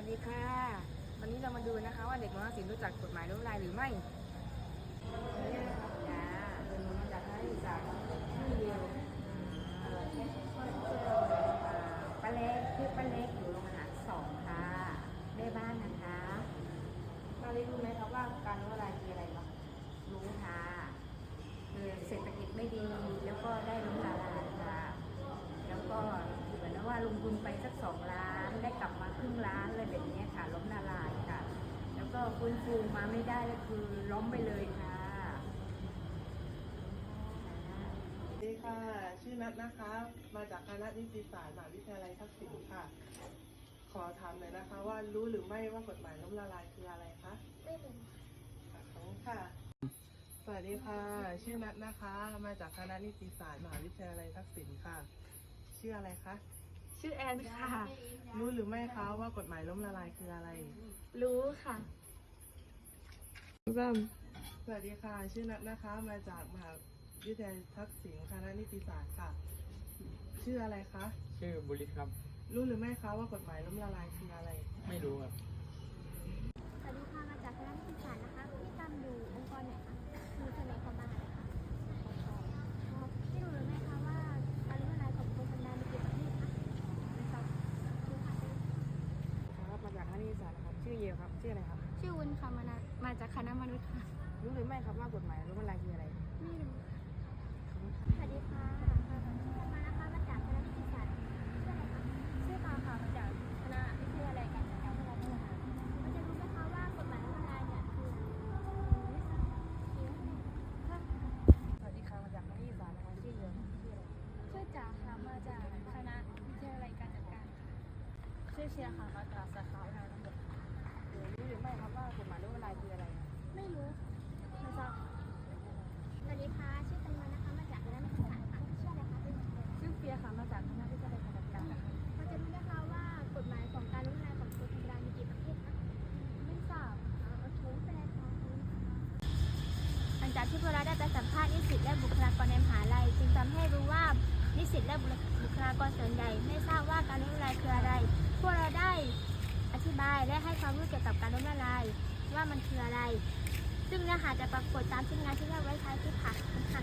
วัสดีค่ะ วันนี้เรามาดูนะคะว่าเด็กมศิลป์รู้จักกฎหมายล้มละลายหรือไม่จ้าเป็นมาจากนักศึกษาที่เดียวอ่าป้าเล็กชื่อป้าเล็กอยู่โรงอาหารสองค่ะแม่บ้านนะคะเราได้รู้ไหมครับว่าการล้มละลายคืออะไรบ้างรู้ค่ะคือเศรษฐกิจไม่ดีแล้วก็ได้ล้มละลายค่ะ แล้วก็เหมือนว่าลงทุนไปสักสองล้าน ได้กลับมาครึ่งล้านเลยแบบนี้ค่ะ ล้มละลายค่ะ แล้วก็ฟื้นฟูมาไม่ได้ก็คือล้มไปเลยค่ะสวัสดีค่ะ ชื่อนัทนะคะ มาจากคณะนิติศาสตร์มหาวิทยาลัยทักษิณค่ะ ขอถามหน่อยนะคะ ว่ารู้หรือไม่ว่ากฎหมายล้มละลายคืออะไรคะไม่รู้ค่ะขอบคุณค่ะ สวัสดีค่ะ ชื่อนัทนะคะ มาจากคณะนิติศาสตร์มหาวิทยาลัยทักษิณค่ะ ชื่ออะไรคะ ชื่อแอนค่ะ รู้หรือไม่คะว่ากฎหมายล้มละลายคืออะไร รู้ค่ะสวัสดีค่ะ ชื่อนัทนะคะ มาจากมหาวิทยาลัยทักษิณคณะนิติศาสตร์ค่ะ ชื่ออะไรคะ ชื่อบุริศครับ รู้หรือไม่คะว่ากฎหมายล้มละลายคืออะไร ไม่รู้ครับ สวัสดีค่ะ มาจากคณะนิติศาสตร์นะคะ พี่ทำอยู่องค์กรไหนคะคือทนายความบ้านนะคะพี่รู้หรือไม่คะว่าการล้มละลายของโครงการมีกี่ประเภทคะไม่ทราบรู้ค่ะ ครับมาจากนักศึกษานะครับชื่อเยลครับชื่ออะไรครับชื่อวุ้นค่ะมานะมาจากคณะมนุษย์ค่ะ รู้หรือไม่ครับว่ากฎหมายล้มละลายคืออะไร ไม่รู้สวัสดีค่ะมานะคะมาจากคณะนิติศาสตร์ชื่ออะไรคะชื่อปาค่ะมาจากคณะวิทยาลัยการจัดการพลังงานมันจะรู้ไหมคะว่ากฎหมายล้มละลายเนี่ยคือไม่ทราบสวัสดีค่ะมาจากนักศึกษานะครับชื่อเยลชื่ออะไรชื่อจ๋าค่ะมาจากคณะวิทยาลัยการจัดการค่ะชื่อเชียร์ค่ะมาจากสาขาวิทยาลัยทั้งหมด รู้หรือไม่ครับว่ากฎหมายล้มละลายคืออะไร ไม่รู้ ไม่ทราบสวัสดีค่ะชื่อตันมานะคะ มาจากคณะนิติศาสตร์ค่ะชื่ออะไรคะชื่อเฟียค่ะ มาจากคณะวิทยาลัยการจัดการนะคะจะรู้ไหมคะว่ากฎหมายของการล้มละลายของตัวธรรมดามีกี่ประเภทคะไม่ทราบค่ะโอเคไม่เป็นไรค่ะหลังจากที่พวกเราได้ไปสัมภาษณ์นิสิตและบุคลากรในมหาลัย จึงทำให้รู้ว่านิสิตและบุคลากรส่วนใหญ่ไม่ทราบว่า เกี่ยวกับการล้มละลายว่ามันคืออะไร ซึ่งเนื้อหาจะปรากฏตามชิ้นงานที่เราไว้ใช้ที่ค่ะขอบคุณค่ะ